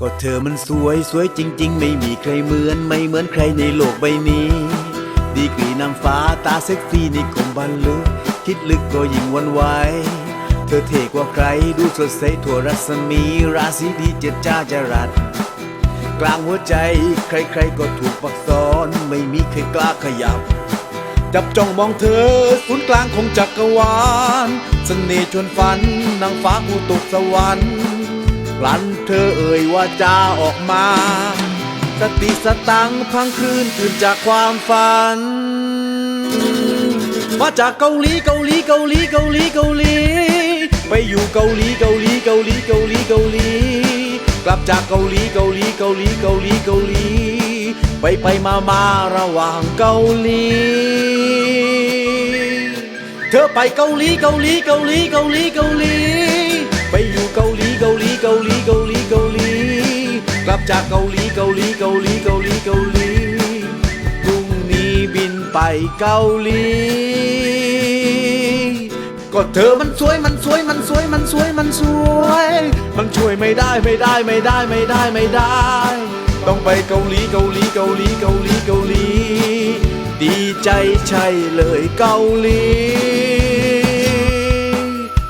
ก็เธอมันสวยสวยจริง ๆ ไม่มีใครเหมือนไม่เหมือนใครในโลกใบนี้ ดีกรีนางฟ้าตาเซ็กซี่นี่คงบันลึก คิดลึกก็ยิ่งวันไหวเธอเท่กว่าใครดูสดใสทั่วรัศมี ราศีดีเจ็ดจ้าจรัสกลางหัวใจ ใครๆก็ถูกปักซ้อน ไม่มีใครกล้าขยับ จับจ้องมองเธอศูนย์กลางของจักรวาลเสน่ห์ชวนฝันนางฟ้าผู้ตกสวรรค์กลั้นเธอเอ่ยว่าจาออกมา สติสตังพังคลื่นตื่นจากความฝัน มาจากเกาหลีเกาหลีเกาหลีเกาหลีเกาหลี ไปอยู่เกาหลีเกาหลีเกาหลีเกาหลีเกาหลี กลับจากเกาหลีเกาหลีเกาหลีเกาหลีเกาหลี ไปไปมามาระหว่างเกาหลี เธอไปเกาหลีเกาหลีเกาหลีเกาหลีเกาหลี ไปอยู่เกาหลีเกาหลีเกาหลีเกาหลีเกาหลี กลับจากเกาหลีเกาหลีเกาหลีเกาหลีเกาหลีพรุ่งนี้บินไปเกาหลี ก็เธอมันสวยมันสวยมันสวยมันสวยมันสวย มันช่วยไม่ได้ไม่ได้ไม่ได้ไม่ได้ไม่ได้ ต้องไปเกาหลีเกาหลีเกาหลีเกาหลีเกาหลี ดีใจใช่เลยเกาหลี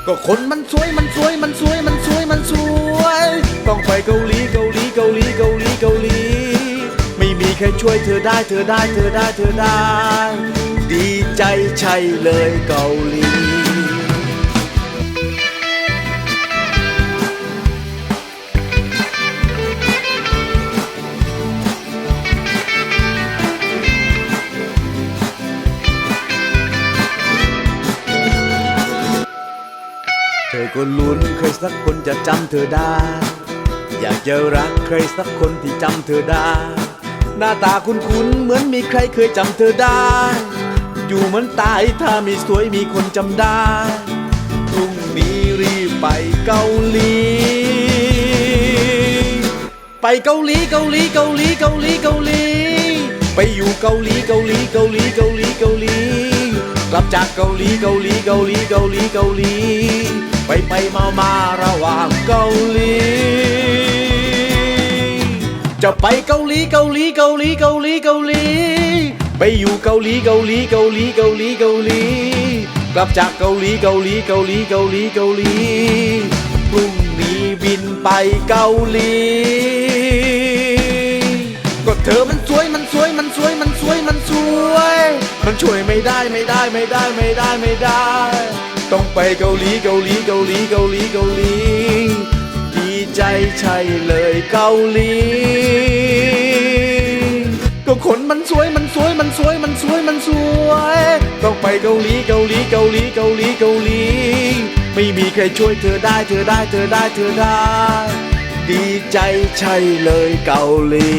ก็คนมันสวยมันสวยมันสวยมันสวยมันสวย ต้องไปเกาหลีเกาหลีเกาหลีเกาหลีเกาหลี ไม่มีใครช่วยเธอได้เธอได้เธอได้เธอได้ ดีใจใช่เลยเกาหลี เธอก็ลุ้นใครสักคนจะจำเธอได้ อยากจะรักใครสักคนที่จำเธอได้ หน้าตาคุ้นๆเหมือนมีใครเคยจำเธอได้ อยู่เหมือนตายถ้ามีสวยมีคนจำได้พรุ่งนี้รีบไปเกาหลี ไปเกาหลีเกาหลีเกาหลีเกาหลีเกาหลี ไปอยู่เกาหลีเกาหลีเกาหลีเกาหลีเกาหลีกลับจากเกาหลีเกาหลีเกาหลีเกาหลีเกาหลี ไปไปมามาระหว่างเกาหลี จะไปเกาหลีเกาหลีเกาหลีเกาหลีเกาหลี ไปอยู่เกาหลีเกาหลีเกาหลีเกาหลีเกาหลี กลับจากเกาหลีเกาหลีเกาหลีเกาหลีเกาหลีพรุ่งนี้บินไปเกาหลี ก็เธอมันสวยมันสวยมันสวยมันสวยมันสวย มันช่วยไม่ได้ไม่ได้ไม่ได้ไม่ได้ไม่ได้ ต้องไปเกาหลีเกาหลีเกาหลีเกาหลีเกาหลี ดีใจใช่เลยเกาหลี ก็ขนมันสวยมันสวยมันสวยมันสวยมันสวย ต้องไปเกาหลีเกาหลีเกาหลีเกาหลีเกาหลี ไม่มีใครช่วยเธอได้เธอได้เธอได้เธอได้ ดีใจใช่เลยเกาหลี